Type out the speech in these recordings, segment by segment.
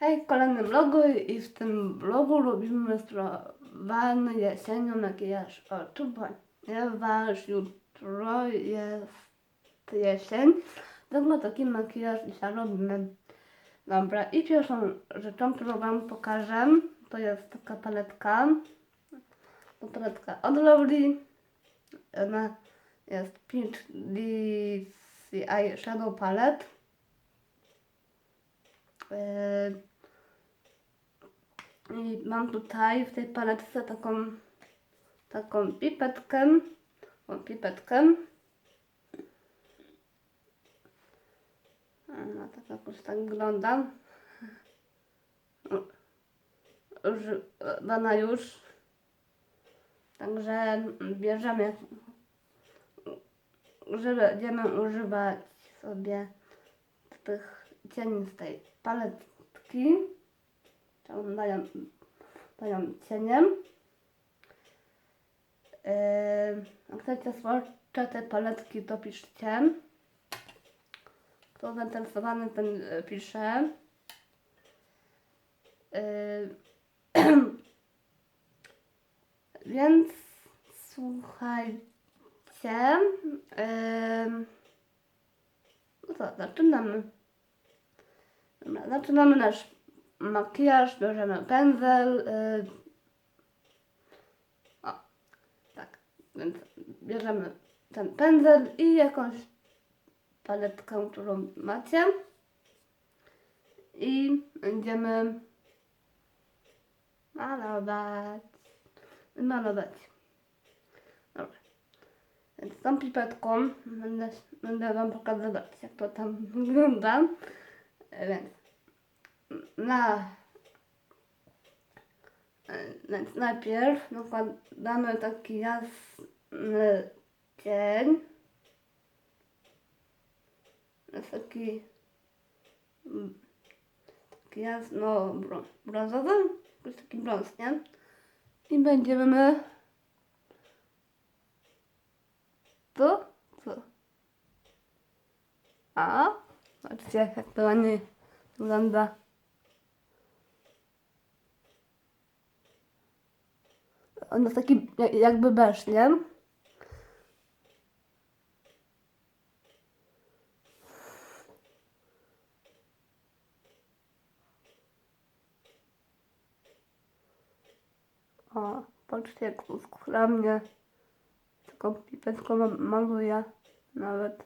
Hej, w kolejnym vlogu i w tym vlogu robimy sprawany jesienią makijaż oczu, ponieważ jutro jest jesień, dlatego taki makijaż dzisiaj robimy. Dobra, i pierwszą rzeczą, którą Wam pokażę, to jest taka paletka. To paletka od Lovely. Ona jest Peach DCI Shadow Palette. Yy, I mam tutaj w tej paletce taką, taką pipetkę. O, pipetkę. Ona tak jakoś tak wygląda. Używana już. Także bierzemy, że będziemy używać sobie tych cieni z tej paletki. Tam dają, dają cieniem. Yy, chcecie swojsze te paletki, to piszcie. Kto zainteresowany, ten e, pisze. Yy, więc słuchajcie. Yy, no to zaczynamy. Dobra, zaczynamy nasz makijaż, bierzemy pędzel. Yy, o, tak, więc bierzemy ten pędzel i jakąś paletkę, którą macie. I będziemy malować. Malować. Dobra. Więc tą pipetką będę, będę Wam pokazywać, jak to tam wygląda. Więc na więc najpierw nakładamy taki jasny cień. Jest taki taki jasno brą- brązowy, jakiś taki brąz, nie? I będziemy tu, tu. A, patrzcie jak to ładnie wygląda. Jest taki jak- jakby beż, nie? O, patrzcie jak skromnie taką pipetką ma- maluję nawet.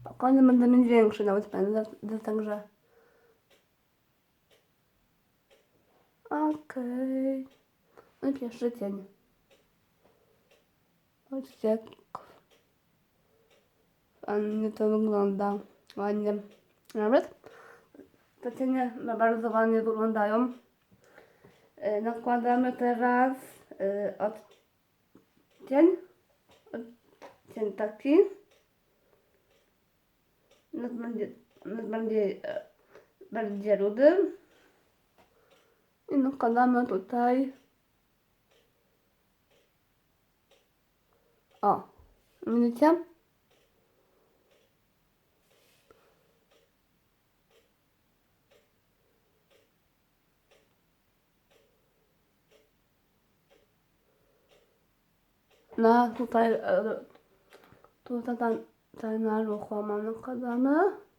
Spokojnie będę mieć większy nawet pędzel, także... Okej. No i pierwszy cień. Patrzcie jak ładnie to wygląda. Ładnie. Nawet te cienie no, bardzo ładnie wyglądają. E, Nakładamy teraz e, od cień. Od cień taki. Nas będzie, nas będzie, e, będzie rudy. I nakładamy tutaj. O, widzicie? No tutaj, e, tutaj ten, ten na ruchomo nakładamy. To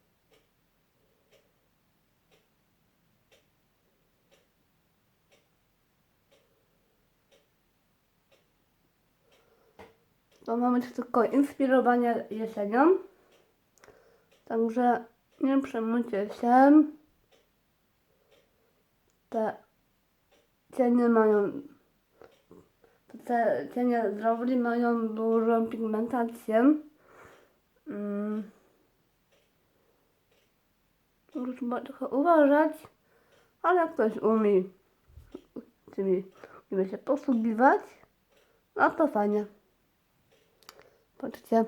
ma być tylko inspirowanie jesienią. Także nie przejmujcie się. Te cienie mają te cienie z Rowli mają dużą pigmentację. Mm. Trzeba trochę uważać, ale jak ktoś umie tymi umie się posługiwać, no to fajnie. Patrzcie.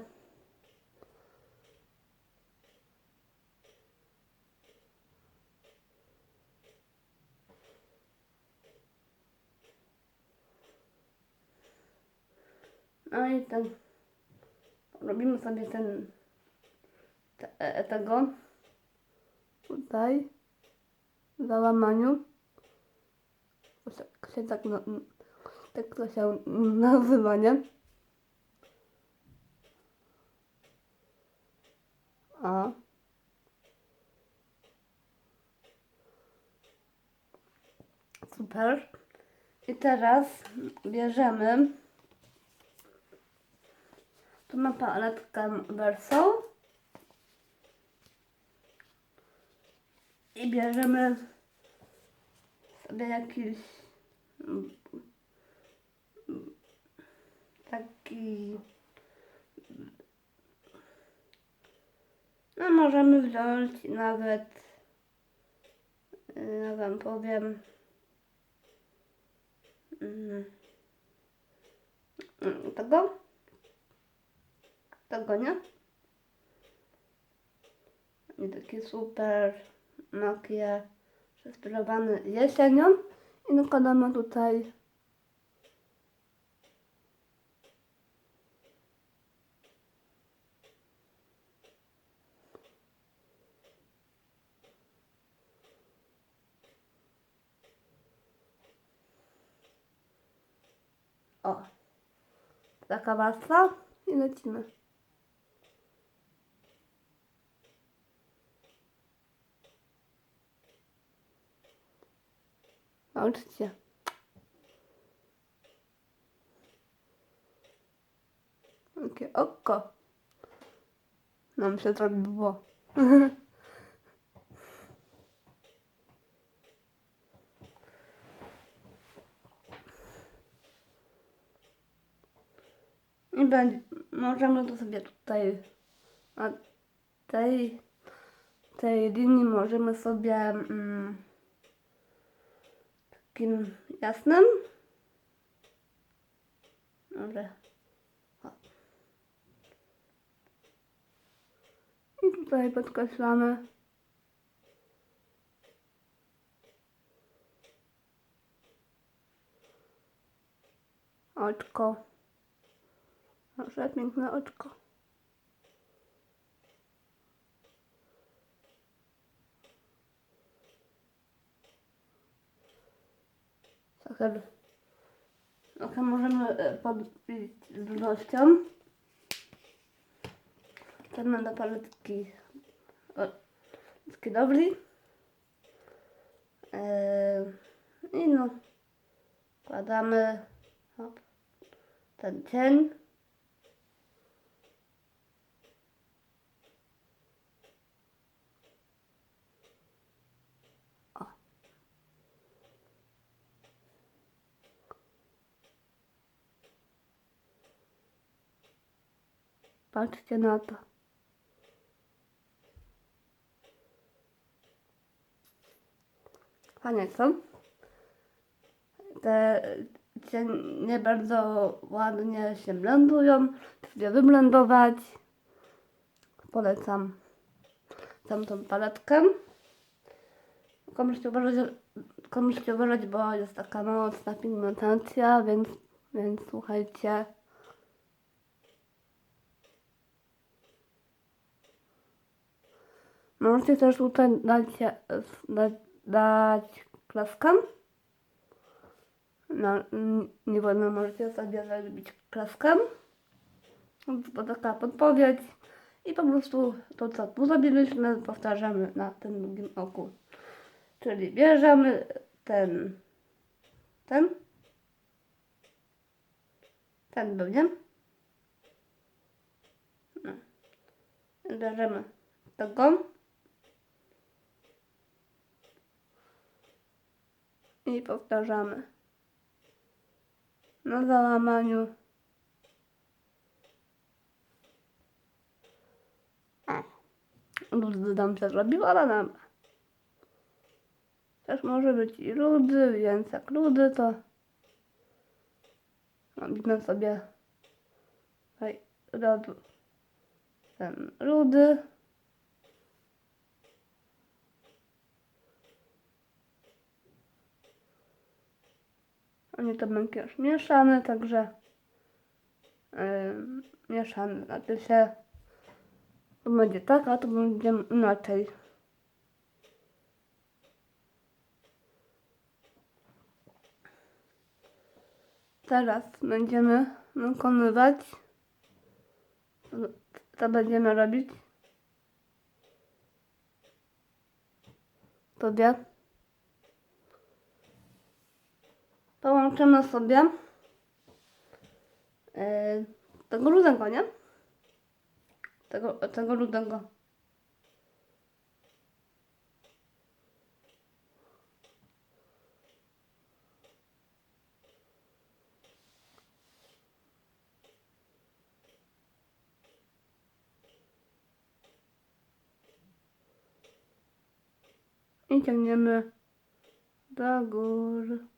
No i ten. Robimy sobie ten. Te, e, tego. tutaj załamaniu. Tak się tak, tak to się nazywa, nie? A. Super. I teraz bierzemy tu ma paletkę Verso i bierzemy sobie jakiś mm, taki no możemy wziąć nawet y, ja wam powiem mm, tego? Tego nie? I taki super makijaż zainspirowany jesienią. I nakładamy tutaj o taka warstwa i lecimy Nauczcie. Takie oko. Nam się zrobiło. będzie, możemy to sobie tutaj na tej, tej linii możemy sobie mm, takim jasnym. O. I tutaj podkreślamy. Oczko. Nasze piękne oczko. Trochę, trochę możemy e, podbić z ilością. Chcemy do paletki skidowli. Yy, I no, kładamy ten cień. Patrzcie na to. Fajnie, co? Te cienie bardzo ładnie się blendują. Chcę wyblendować. Polecam tamtą paletkę. Tylko musicie uważać, tylko musicie uważać, bo jest taka mocna pigmentacja, więc, więc słuchajcie. Możecie też tutaj dać, dać, dać klaskę. No, nie wolno, możecie sobie zrobić klaskę. Bo taka podpowiedź. I po prostu to, co tu zrobiliśmy, powtarzamy na tym drugim oku. Czyli bierzemy ten, ten, ten był, nie? No. Bierzemy tego. I powtarzamy. Na załamaniu. Rudy nam się zrobił, ale nam. Też może być i rudy, więc jak rudy to robimy sobie tutaj ten rudy. nie to makijaż mieszany, także yy, mieszany. Znaczy się to będzie tak, a to będzie inaczej. Teraz będziemy wykonywać, co będziemy robić. To jak Połączymy sobie e, tego rudego, nie? Tego, tego rudego. I ciągniemy do góry.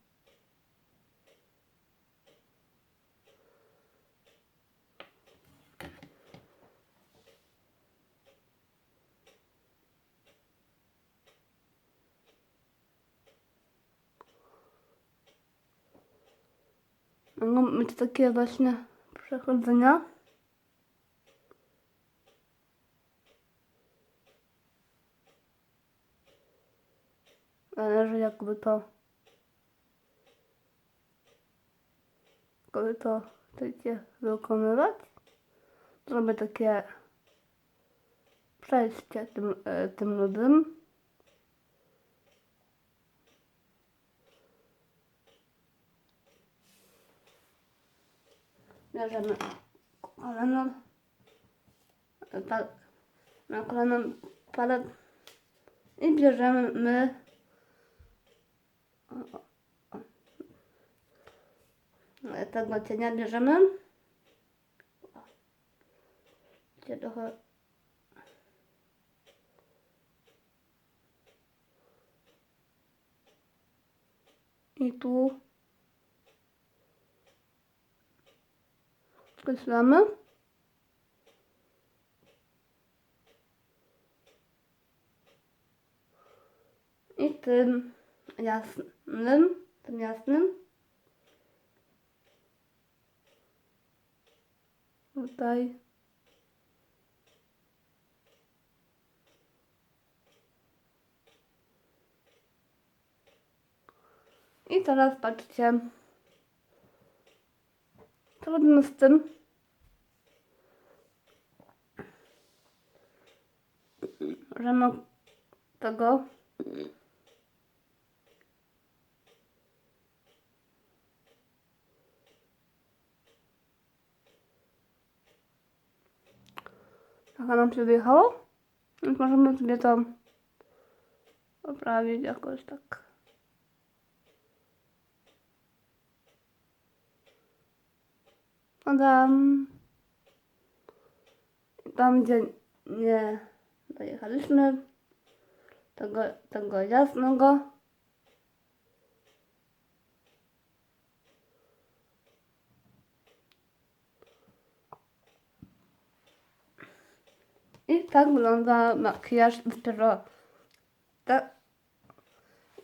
Mogą być takie właśnie przechodzenia. Zależy jakby to jakby to chcecie wykonywać. Zrobię takie przejście tym, e, tym ludem. Bierzemy kolano pa, na kolano palet i bierzemy my. O, o, o. tego cienia bierzemy. Gdzie trochę i tu skreślamy i tym jasnym, tym jasnym. Tutaj. I teraz patrzcie. Co robimy z tym że ma tego Trochę nam się wyjechało. Więc możemy sobie to poprawić jakoś tak. Tam, tam gdzie nie dojechaliśmy, tego, tego jasnego. I tak wygląda makijaż dopiero tak,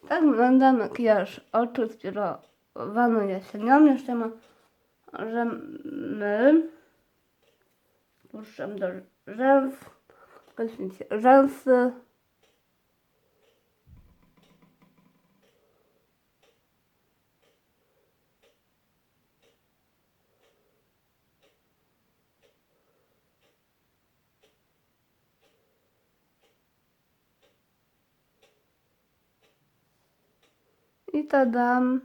tak wygląda makijaż oczu skierowany jesienią. Jeszcze ma, że my puszczam do rzęs, kończycie rzęsy. I to dam.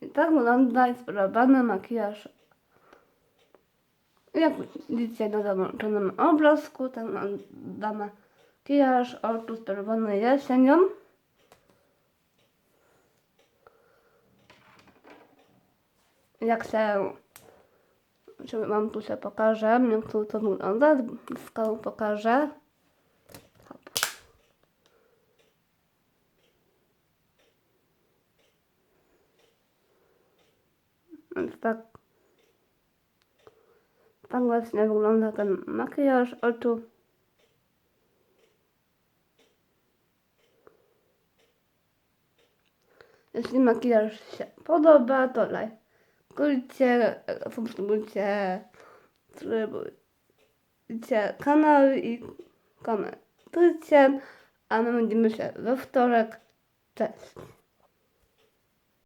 I tak wygląda inspirowany makijaż. Jak widzicie na załączonym obrazku, ten da makijaż oczu sterowany jesienią. Jak się, czy wam tu się pokażę, jak tu to wygląda, skałą pokażę. Tak. Tak właśnie wygląda ten makijaż oczu. Jeśli makijaż się podoba, to lajkujcie, subskrybujcie, subskrybujcie kanał i komentujcie. A my widzimy się we wtorek Cześć.